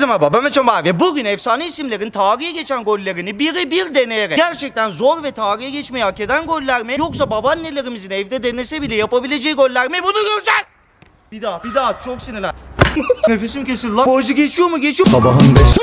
Herkese merhaba ben Bahar ve bugün efsane isimlerin tarihe geçen gollerini biri bir deneyerek gerçekten zor ve tarihe geçmeyi hak eden goller mi yoksa babaannelerimizin evde denese bile yapabileceği goller mi bunu göreceğiz. Bir daha bir daha çok sinirlen. Nefesim kesildi lan. Bu acı geçiyor mu geçiyor mu? Sabahın beş.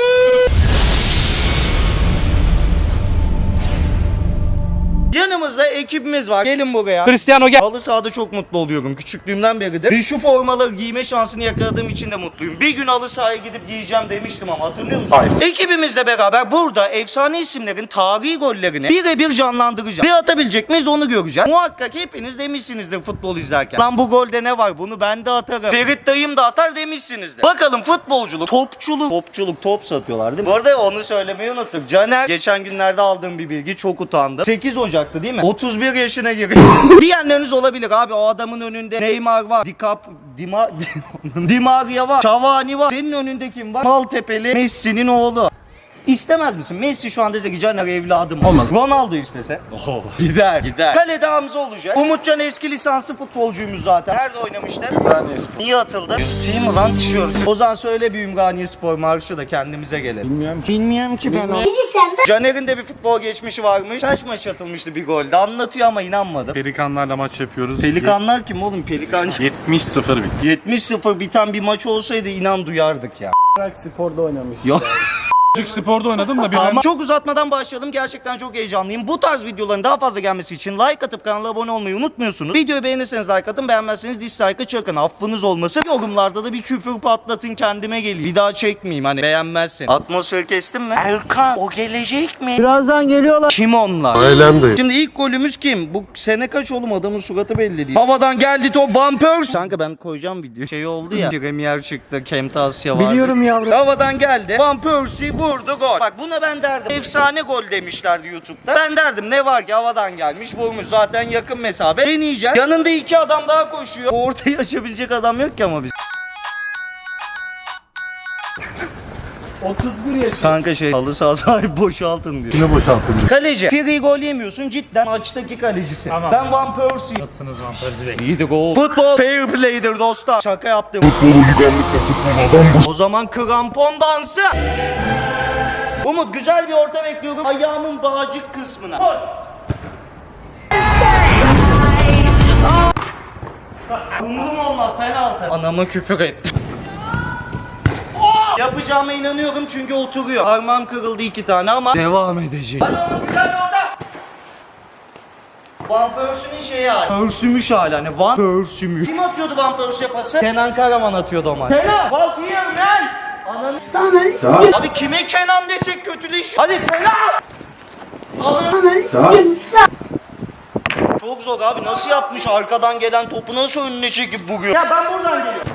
Yanımızda ekibimiz var. Gelin buraya. Cristiano gel. Halı sahada çok mutlu oluyorum. Küçüklüğümden beridir. Ve şu formaları giyme şansını yakaladığım için de mutluyum. Bir gün halı sahaya gidip giyeceğim demiştim ama hatırlıyor musun? Hayır. Ekibimizle beraber burada efsane isimlerin tarihi gollerini birebir canlandıracağız. Bir atabilecek miyiz onu göreceğiz. Muhakkak hepiniz demişsinizdir futbol izlerken. Lan bu golde ne var bunu ben de atarım. Ferit dayım da atar demişsinizdir. Bakalım futbolculuk, topçuluk. Topçuluk top satıyorlar değil mi? Bu arada onu söylemeyi unuttum. Caner geçen günlerde aldığım bir bilgi çok utandım. 8 Ocak'tı değil mi? 31 yaşına giriyor. Diyenleriniz olabilir abi o adamın önünde Neymar var. Dikap, Dima, Di Maria var. Cavani var. Senin önünde kim var? Maltepeli Messi'nin oğlu. İstemez misin? Messi şu anda dese ki Caner evladım. Olmaz. Ronaldo istese. Gider. Gider. Kalede Hamza olacak. Umutcan eski lisanslı futbolcuyumuz zaten. Nerede oynamışlar? Ümraniye Spor. Niye atıldı? Yırtayım mı lan tişört? O zaman söyle bir Ümraniye Spor marşı da kendimize gelelim. Bilmiyorum ki. Bilmiyorum ki ben o. Caner'in de bir futbol geçmişi varmış. Kaç maç atılmıştı bir golde. Anlatıyor ama inanmadım. Pelikanlarla maç yapıyoruz. Pelikanlar kim oğlum? Pelikancı. 70-0 bitti. 70-0 biten bir maç olsaydı inan duyardık ya. Spor'da oynamış. Yok. Türk Spor'da oynadım da bir Ama çok uzatmadan başlayalım. Gerçekten çok heyecanlıyım. Bu tarz videoların daha fazla gelmesi için like atıp kanala abone olmayı unutmuyorsunuz. Videoyu beğenirseniz like atın, beğenmezseniz dislike'ı çakın. Affınız olmasın. Yorumlarda da bir küfür patlatın kendime geleyim. Bir daha çekmeyeyim hani beğenmezsen. Atmosferi kestin mi? Erkan o gelecek mi? Birazdan geliyorlar. Kim onlar? Ailemdeyim. Şimdi ilk golümüz kim? Bu sene kaç oğlum adamın suratı belli değil. Havadan geldi top Van Persie. Kanka ben koyacağım video. Şey oldu ya. Premier çıktı. Kemtasya vardı. Biliyorum yavrum. Havadan geldi. Van Persie vurdu gol. Bak buna ben derdim. Efsane gol demişlerdi YouTube'da. Ben derdim ne var ki havadan gelmiş vurmuş. Zaten yakın mesafe. Deneyeceğiz. Yanında iki adam daha koşuyor. O Ortayı açabilecek adam yok ki ama biz. 31 yaşında. Kanka şey halı saha sahibi boşaltın diyor. Yine boşaltıldı. Kaleci. Free gol yemiyorsun cidden maçtaki kalecisi. Tamam. Ben Van Persie. Nasılsınız Van Persie Bey? İyi de gol. Futbol fair play'dir dostlar. Şaka yaptım. O zaman krampon dansı. Umut güzel bir orta bekliyorum. Ayağımın bağcık kısmına. Koş. Umrum olmaz penaltı. Anama küfür ettim. Yapacağıma inanıyorum çünkü oturuyor. Parmağım kırıldı iki tane ama devam edeceğim. Hadi Umut güzel orta. Van Persie'nin şeyi hali. Pörsümüş hali hani Van Persümüş. Kim atıyordu Van Persie'ye pası? Kenan Karaman atıyordu o maç. Kenan! Pas here man! Ananı Abi kime Kenan desek kötüleş. Hadi Kenan! Ananı Çok zor abi nasıl yapmış arkadan gelen topu nasıl önüne çekip vuruyor? Ya ben buradan geliyorum.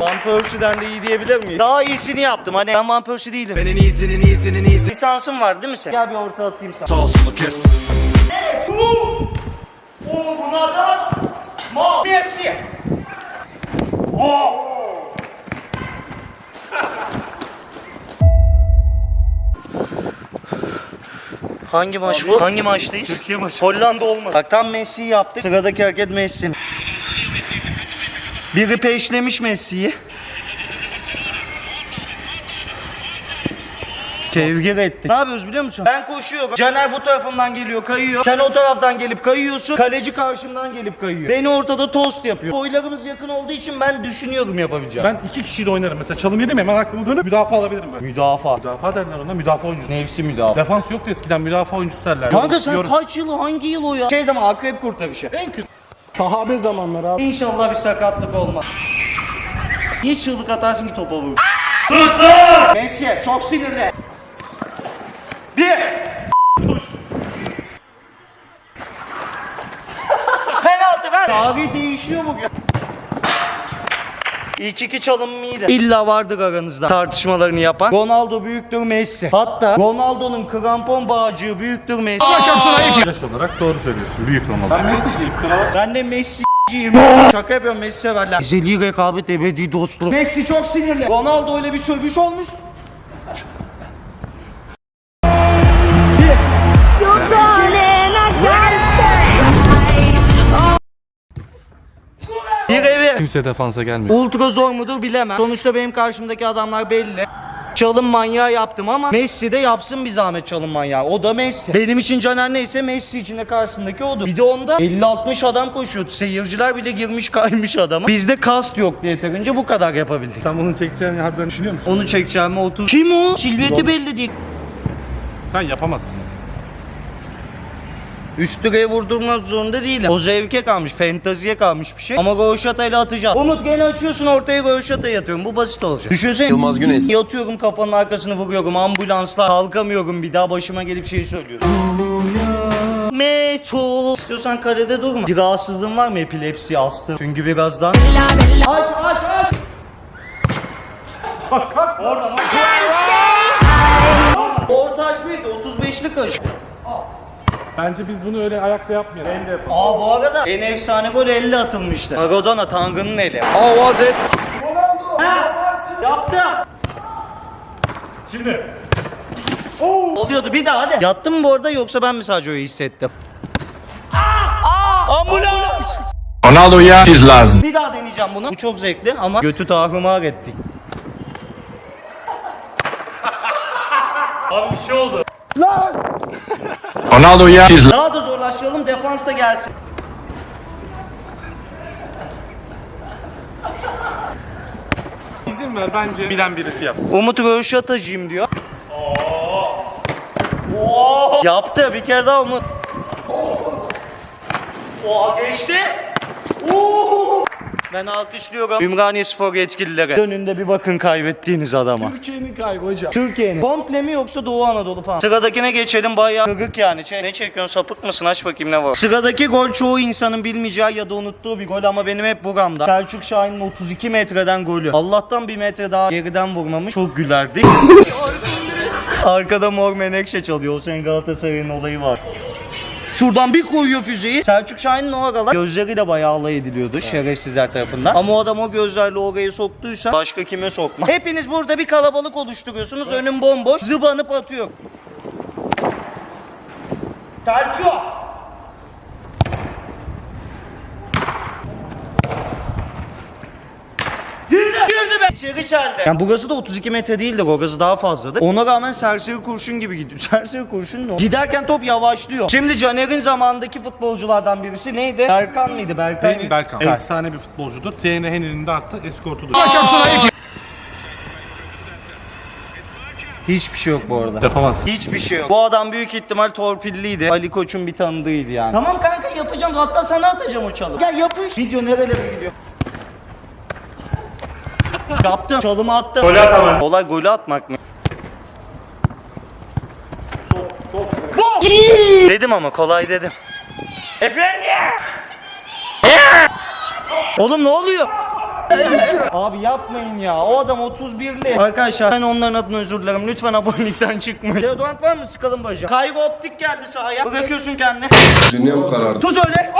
Van Persie'den de iyi diyebilir miyim? Daha iyisini yaptım hani ben Van Persie değilim. Ben en iyisinin iyisinin iyisi. Lisansın var değil mi sen? Gel bir orta atayım sana. Sağ olsun kes. Evet. Oo buna da Ma Messi. Oo. Hangi maç bu? Hangi maçtayız? Türkiye maçı. Hollanda olmadı. Bak tam Messi'yi yaptık. Sıradaki hareket Messi'nin. Biri peşlemiş Messi'yi. Kevgir etti. Ne yapıyoruz biliyor musun? Ben koşuyorum. Caner bu tarafından geliyor kayıyor. Sen o taraftan gelip kayıyorsun. Kaleci karşımdan gelip kayıyor. Beni ortada tost yapıyor. Boylarımız yakın olduğu için ben düşünüyorum yapabileceğim. Ben iki kişiyle oynarım. Mesela çalım yedim hemen aklıma dönüp müdafaa alabilirim ben. Müdafaa. Müdafaa derler ona müdafaa oyuncusu. Nefsi müdafaa. Defans yoktu eskiden müdafaa oyuncusu derler. Kanka sen Yorum- kaç yıl hangi yıl o ya? Şey zaman akrep kurtarışı. En kötü. Sahabe zamanları abi. İnşallah bir sakatlık olmaz. Niye çığlık atarsın ki topa vur? Messi çok sinirli. Bir. Penaltı ver. Tarih değişiyor bugün. İlk iki çalım iyiydi. İlla vardır aranızda tartışmalarını yapan. Ronaldo büyüktür Messi. Hatta Ronaldo'nun krampon bağcığı büyüktür Messi. Yaş olarak doğru söylüyorsun. Büyük Ronaldo. Ben Messi'ciyim. Kusura Ben de Messi'ciyim. Şaka yapıyorum Messi severler. Ezeli rekabet ebedi dostluk. Messi çok sinirli. Ronaldo öyle bir sövüş olmuş. Kimse defansa gelmiyor. Ultra zor mudur bilemem. Sonuçta benim karşımdaki adamlar belli. Çalım manyağı yaptım ama Messi de yapsın bir zahmet çalım manyağı. O da Messi. Benim için Caner neyse Messi için de karşısındaki odur. Bir de onda 50-60 adam koşuyordu. Seyirciler bile girmiş kaymış adama. Bizde kast yok diye yeterince bu kadar yapabildik. Sen bunu çekeceğini harbiden düşünüyor musun? Onu çekeceğime 30. Kim o? Silüeti belli değil. Sen yapamazsın. Üst direğe vurdurmak zorunda değilim. O zevke kalmış, fantaziye kalmış bir şey. Ama Roşata'yla atacağım. Umut gene açıyorsun ortaya Roşata'yı atıyorum. Bu basit olacak. Düşünsene. Yılmaz Güneş. Yatıyorum kafanın arkasını vuruyorum. Ambulansla kalkamıyorum bir daha başıma gelip şey söylüyorum. Meto. İstiyorsan kalede durma. Bir rahatsızlığın var mı epilepsi astım? Çünkü birazdan... Aç aç aç. Orta aç mıydı? 35'lik aç. Bence biz bunu öyle ayakta yapmayalım. Elle yapalım. Aa bu arada en efsane gol 50 atılmıştı. Maradona Tanrı'nın eli. Aa vazet. Ronaldo. Yaptı. Şimdi. Oluyordu bir daha hadi. Yattın mı bu arada yoksa ben mi sadece öyle hissettim? Aa! Ambulans! Ronaldo'ya iz lazım. Bir daha deneyeceğim bunu. Bu çok zevkli ama götü tahrimar ettik. Abi bir şey oldu. Ronaldo'ya. Daha da zorlaştıralım defans da gelsin. İzin ver bence bilen birisi yapsın. Umut Röşatacıyım diyor. Oo. Yaptı bir kere daha Umut. Oha geçti. Oo. Ben alkışlıyorum Ümraniye Spor yetkilileri. Önünde bir bakın kaybettiğiniz adama. Türkiye'nin kaybı hocam. Türkiye'nin. Komple mi yoksa Doğu Anadolu falan? Sıradakine geçelim bayağı kırık yani. Şey, ne çekiyorsun sapık mısın aç bakayım ne var. Sıradaki gol çoğu insanın bilmeyeceği ya da unuttuğu bir gol ama benim hep buramda. Selçuk Şahin'in 32 metreden golü. Allah'tan bir metre daha geriden vurmamış. Çok gülerdik. Arkada mor menekşe çalıyor. O senin Galatasaray'ın olayı var. Şuradan bir koyuyor füzeyi. Selçuk Şahin'in o aralar gözleriyle bayağı alay ediliyordu şerefsizler tarafından. Ama o adam o gözlerle orayı soktuysa başka kime sokma. Hepiniz burada bir kalabalık oluşturuyorsunuz. Önüm bomboş. Zıbanıp atıyor. Selçuk! Girdi. Girdi be. İçeri çeldi. Yani burası da 32 metre değildi. Orası daha fazladı. Ona rağmen serseri kurşun gibi gidiyor. Serseri kurşun ne? o? Giderken top yavaşlıyor. Şimdi Caner'in zamandaki futbolculardan birisi neydi? Berkan mıydı? Berkan. Deniz Berkan. Efsane bir futbolcudur. TN Henry'nin de hatta eskortudur. Hiçbir şey yok bu arada. Yapamazsın. Hiçbir şey yok. Bu adam büyük ihtimal torpilliydi. Ali Koç'un bir tanıdığıydı yani. Tamam kanka yapacağım. Hatta sana atacağım o çalım. Ya yapış. Video nerelere gidiyor? Yaptım. Çalımı attım. Golü atamadım. Olay golü atmak mı? Dedim ama kolay dedim. Efendim? Oğlum ne oluyor? Abi yapmayın ya. O adam 31'li. Arkadaşlar ben onların adına özür dilerim. Lütfen abonelikten çıkmayın. Deodorant var mı? Sıkalım bacağı. Kaygı optik geldi sahaya. Bırakıyorsun kendini. Dünyam karardı. Tut öyle.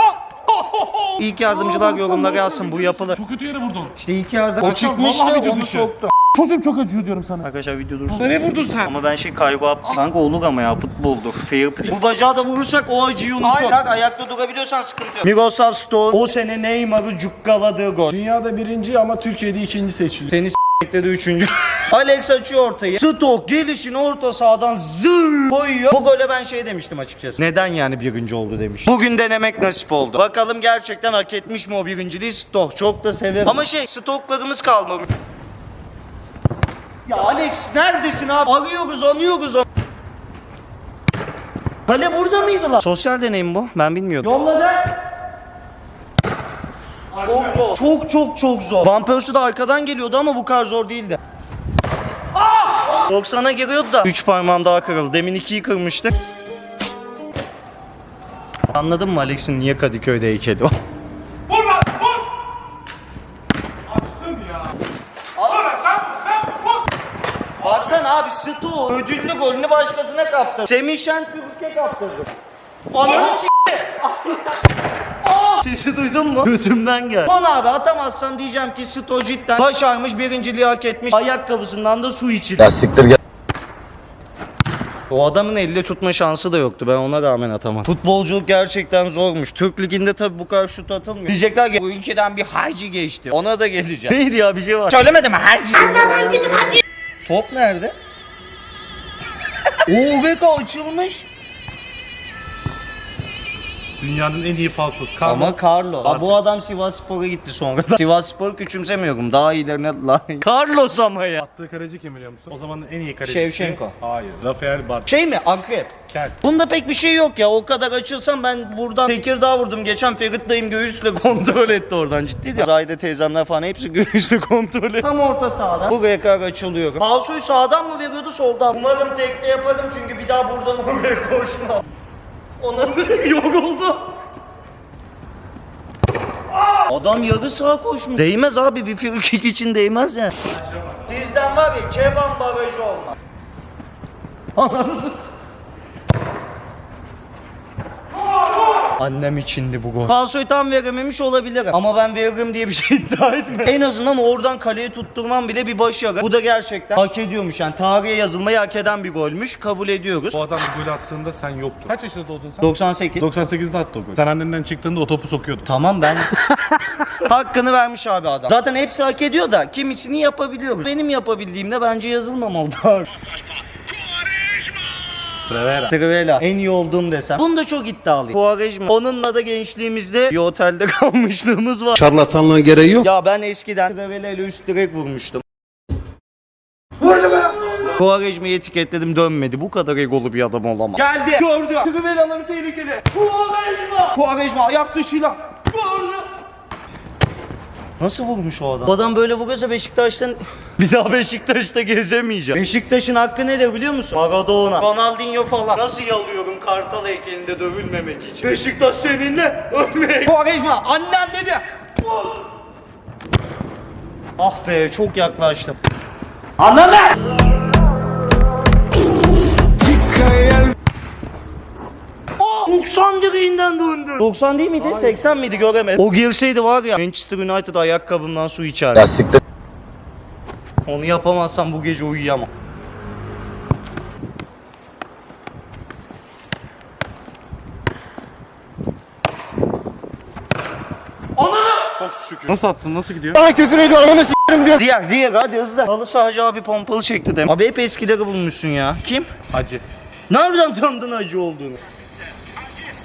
İlk yardımcılar yorumlara yazsın. Bu yapılır. Çok kötü yere vurdun. İşte ilk yardım. O çıkmıştı vallahi video onu dışı. soktu. Kafam çok acıyor diyorum sana. Arkadaşlar video dursun. Ne vurdun sen? Ama ben şey kaygı yaptım. Kanka olur ama ya futboldur. Fair play. Bu bacağı da vurursak o acıyı unutun. Kanka ayakta durabiliyorsan sıkıntı yok. Miroslav Stoğ o sene Neymar'ı cukkaladığı gol. Dünyada birinci ama Türkiye'de ikinci seçiliyor. Seni s**kledi üçüncü. Alex açıyor ortayı. Stok gelişin orta sahadan zır koyuyor. Bu gole ben şey demiştim açıkçası. Neden yani birinci oldu demiş. Bugün denemek nasip oldu. Bakalım gerçekten hak etmiş mi o birinciliği Stok. Çok da severim. Ama şey stoklarımız kalmamış. Ya Alex neredesin abi? Arıyoruz anıyoruz. Kale burada mıydı lan? Sosyal deneyim bu. Ben bilmiyordum. Yolladı. Çok zor. Çok çok çok zor. Van Persie de arkadan geliyordu ama bu kadar zor değildi. 90'a giriyordu da 3 parmağım daha kırıldı. Demin 2'yi kırmıştı. Anladın mı Alex'in niye Kadıköy'de heykeli var? Baksana abi Stu ödüllü golünü başkasına kaptırdı. Semih Şentürk'e kaptırdı. Ananı s**ti. Sesi duydun mu? Götümden gel. Son abi atamazsam diyeceğim ki Sto cidden başarmış birinciliği hak etmiş. Ayakkabısından da su içildi. Ya siktir gel. O adamın elle tutma şansı da yoktu. Ben ona rağmen atamadım. Futbolculuk gerçekten zormuş. Türk Ligi'nde tabii bu kadar şut atılmıyor. Diyecekler ki bu ülkeden bir harcı geçti. Ona da geleceğim. Neydi ya bir şey var. Söylemedim mi harcı? Top nerede? Oo Beka açılmış. Dünyanın en iyi falsosu. Ama Carlos. Carlo. Aa, bu adam Sivas Spor'a gitti sonra. Sivas Spor'u küçümsemiyorum. Daha iyilerine layık. Carlos ama ya. Attığı kaleci kim biliyor musun? O zamanın en iyi kalecisi. Şevşenko. Hayır. Rafael Barca. Şey mi? Akrep. Kel. Bunda pek bir şey yok ya. O kadar açılsam ben buradan Tekirdağ vurdum. Geçen Ferit dayım göğüsle kontrol etti oradan. Ciddi diyor. Zahide teyzemler falan hepsi göğüsle kontrol etti. Tam orta sahada. Buraya kadar açılıyor. Falsoyu sağdan mı veriyordu soldan? Umarım tekte yaparım çünkü bir daha buradan oraya koşmam. Ona yoruldu. Adam yarı sağa koşmuş. Değmez abi bir frikik için değmez ya. Sizden var ya keban barajı olmaz. Annem içindi bu gol. Falsoyu tam verememiş olabilirim. Ama ben veririm diye bir şey iddia etmiyorum. en azından oradan kaleye tutturmam bile bir başarı. Bu da gerçekten hak ediyormuş yani. Tarihe yazılmayı hak eden bir golmüş. Kabul ediyoruz. O adam gol attığında sen yoktun. Kaç yaşında doğdun sen? 98. 98'de attı o golü. Sen annenden çıktığında o topu sokuyordu. Tamam ben hakkını vermiş abi adam. Zaten hepsi hak ediyor da kimisini yapabiliyoruz. Benim yapabildiğimde bence yazılmamalı. Trevera. Trivela en iyi olduğum desem. Bunda çok iddialıyım. Quaresma. Onunla da gençliğimizde bir otelde kalmışlığımız var. Şarlatanlığa gereği yok. Ya ben eskiden Trivela ile üst direk vurmuştum. Vurdu be! Quaresma'yı etiketledim dönmedi. Bu kadar egolu bir adam olamaz. Geldi. Gördü. Trivela'ları tehlikeli. Quaresma. Quaresma ayak dışıyla. Nasıl vurmuş o adam? Bu adam böyle vurursa Beşiktaş'tan bir daha Beşiktaş'ta gezemeyeceğim. Beşiktaş'ın hakkı nedir biliyor musun? Maradona, Ronaldinho falan. Nasıl yalıyorum kartal heykelinde dövülmemek için? Beşiktaş seninle ölmeye. Quaresma annen dedi. Ah be çok yaklaştım. Anladın? 90 direğinden döndü. 90 değil miydi? 80 miydi göremedim. O girseydi var ya Manchester United ayakkabımdan su içerdi. Ya siktir. Onu yapamazsam bu gece uyuyamam. Nasıl attın? Nasıl gidiyor? Diğer diğer hadi hızlı. Halı sahacı abi pompalı çekti dem. Abi hep eskileri bulmuşsun ya. Kim? Hacı. Nereden tanıdın hacı olduğunu?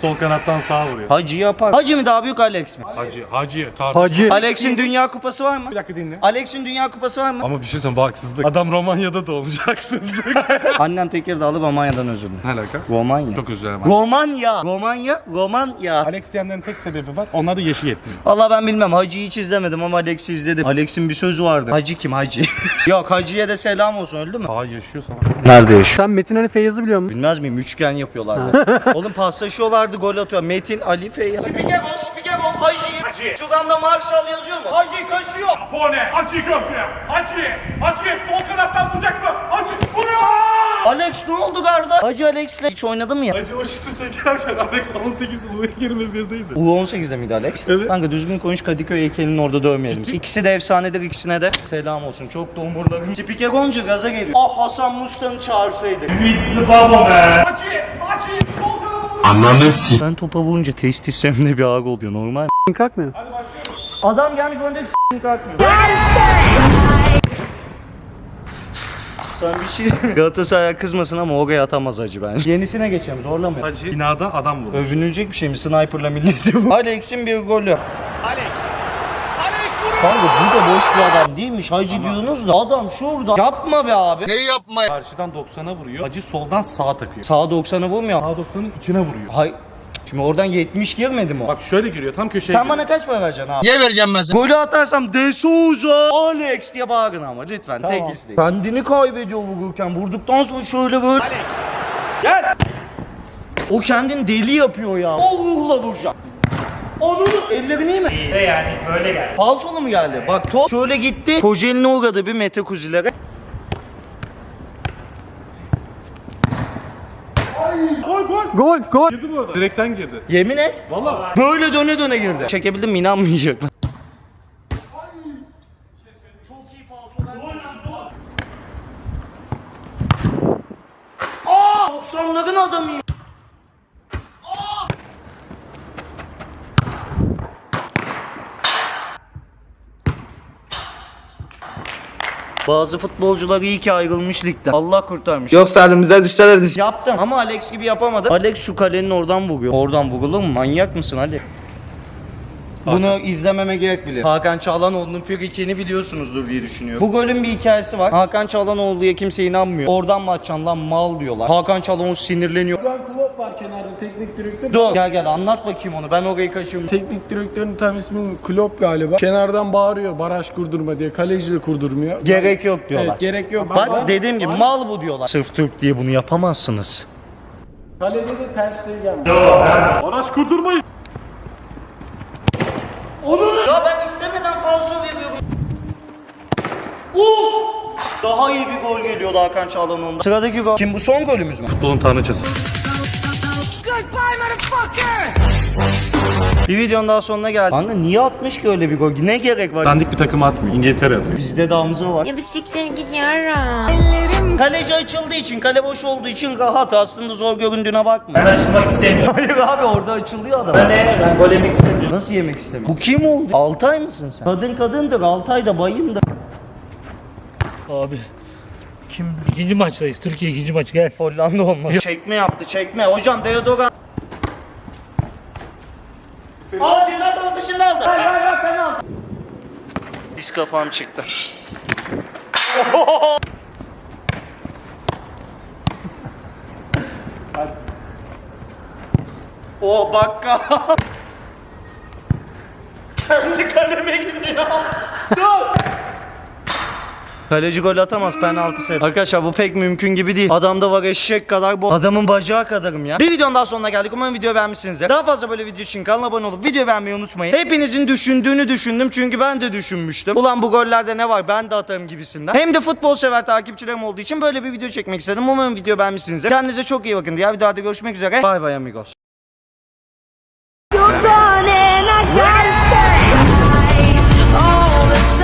Sol kanattan sağa vuruyor. Hacı yapar. Hacı mı daha büyük Alex mi? Hacı. Hacı. Tartışma. Alex'in dünya kupası var mı? Bir dakika dinle. Alex'in dünya kupası var mı? Ama bir şey söyleyeyim bu haksızlık. Adam Romanya'da doğmuş haksızlık. Annem Tekirdağlı Romanya'dan özür dilerim. ne alaka? Romanya. Çok özür dilerim. Romanya. Romanya. Romanya. Alex diyenlerin tek sebebi var. Onlar da yaşı yetmiyor. Valla ben bilmem. Hacı'yı hiç izlemedim ama Alex'i izledim. Alex'in bir sözü vardı. Hacı kim Hacı? Yok Hacı'ya da selam olsun öldü mü? Aa yaşıyor sana. Nerede yaşıyor? Sen Metin Ali Feyyaz'ı biliyor musun? Bilmez miyim? Üçgen yapıyorlardı. Oğlum paslaşıyorlardı gol atıyor. Metin, Ali, Feyyaz. Spiker ol, spiker ol. Hacı. Hacı. Şuramda Marshall yazıyor mu? Hacı kaçıyor. Pone, Hacı köprü. Hacı, Hacı sol kanattan vuracak mı? Hacı vuruyor. Alex ne oldu garda? Hacı Alex'le hiç oynadın mı ya? Hacı o şutu çekerken Alex 18 U21'deydi. U18'de miydi Alex? Evet. Kanka düzgün konuş Kadıköy heykelinin orada dövmeyelim. İkisi de efsanedir ikisine de. Selam olsun çok da umurlarım. Spiker olunca gaza geliyor. Ah Hasan Musta'nı çağırsaydık. Hacı, Hacı sol kanattan Ben topa vurunca testislerimde bir ağrı oluyor normal. Kalkmıyor. Adam gelmiş önde s***in kalkmıyor. Sen bir şey Galatasaray kızmasın ama oraya atamaz hacı bence. Yenisine geçelim zorlamayalım. Hacı binada adam vurdu. Övünülecek bir şey mi? Sniper'la milleti bu. Alex'in bir golü. Alex. Kanka bu da boş bir adam değilmiş. Hacı diyorsunuz da adam şurada. Yapma be abi. Karşıdan 90'a vuruyor. Hacı soldan sağa takıyor. Sağa 90'ı vurmuyor. Sağ 90'ın içine vuruyor. Hay. Şimdi oradan 70 girmedi mi o? Bak şöyle giriyor tam köşeye Sen giriyor. bana kaç para vereceksin abi? Niye vereceğim ben sana? Golü atarsam De Souza, Alex diye bağırın ama lütfen tek isteğim. Kendini kaybediyor vururken vurduktan sonra şöyle böyle. Alex. Gel. O kendini deli yapıyor ya. O ruhla vuracak. Onun ellerin iyi mi? İyi de yani böyle geldi. Falsolu mu geldi? Bak top şöyle gitti. Kocaeli'ne uğradı bir Mete Kuzilere. Gol gol. Girdi bu arada. Direkten girdi. Yemin et. Valla. Böyle döne döne girdi. Çekebildim mi inanmayacaklar. Bazı futbolcular iyi ki ayrılmış ligden. Allah kurtarmış. Yoksa elimizden düşselerdi. Yaptım ama Alex gibi yapamadım. Alex şu kalenin oradan vuruyor. Oradan vurulur mu? Manyak mısın Alex? Bunu izlememe gerek bile. Hakan Çağlanoğlu'nun frikini biliyorsunuzdur diye düşünüyorum. Bu golün bir hikayesi var. Hakan Çağlanoğlu'ya kimse inanmıyor. Oradan mı atacaksın lan mal diyorlar. Hakan Çağlanoğlu sinirleniyor. Jurgen Klopp var kenarda teknik direktör. Dur gel gel anlat bakayım onu. Ben orayı kaçırdım. Teknik direktörün tam ismi Klopp galiba. Kenardan bağırıyor baraj kurdurma diye. Kaleci de kurdurmuyor. Gerek yok diyorlar. Evet gerek yok. Bak dediğim gibi mal bu diyorlar. Sırf Türk diye bunu yapamazsınız. Kalede de ters şey gelmiş. Baraj kurdurmayın. Ya ben istemeden falso veriyorum. Uf! Daha iyi bir gol geliyordu Hakan Çağlanoğlu'ndan. Sıradaki gol. Kim bu son golümüz mü? Futbolun tanrıçası. Bir videonun daha sonuna geldik. Kanka niye atmış ki öyle bir gol? Ne gerek var? Dandik bir takım atmıyor. İngiltere atıyor. Bizde de Hamza var. Ya bisiklet gidiyorum. Kaleci açıldığı için, kale boş olduğu için rahat. Aslında zor göründüğüne bakma. Ben açılmak istemiyorum. Hayır abi orada açılıyor adam. Ben ne? Ben gol yemek istemiyorum. Nasıl yemek istemiyorum? Bu kim oldu? Altay mısın sen? Kadın kadındır. Altay da bayındır. Abi. Kim? İkinci maçtayız. Türkiye ikinci maç gel. Hollanda olmaz. Çekme yaptı çekme. Hocam deodorant. Aa ceza sahası dışında aldı. Hayır hayır hayır penaltı. Diz kapağım çıktı. o bakka. Kendi kaleme gidiyor. Dur. Kaleci gol atamaz penaltı sev. Arkadaşlar bu pek mümkün gibi değil. Adamda var eşek kadar bu. Adamın bacağı kadarım ya. Bir videonun daha sonuna geldik. Umarım video beğenmişsinizdir. Daha fazla böyle video için kanala abone olup video beğenmeyi unutmayın. Hepinizin düşündüğünü düşündüm çünkü ben de düşünmüştüm. Ulan bu gollerde ne var ben de atarım gibisinden. Hem de futbol sever takipçilerim olduğu için böyle bir video çekmek istedim. Umarım video beğenmişsinizdir. Kendinize çok iyi bakın. Diğer videoda görüşmek üzere. Bay bay amigos. gone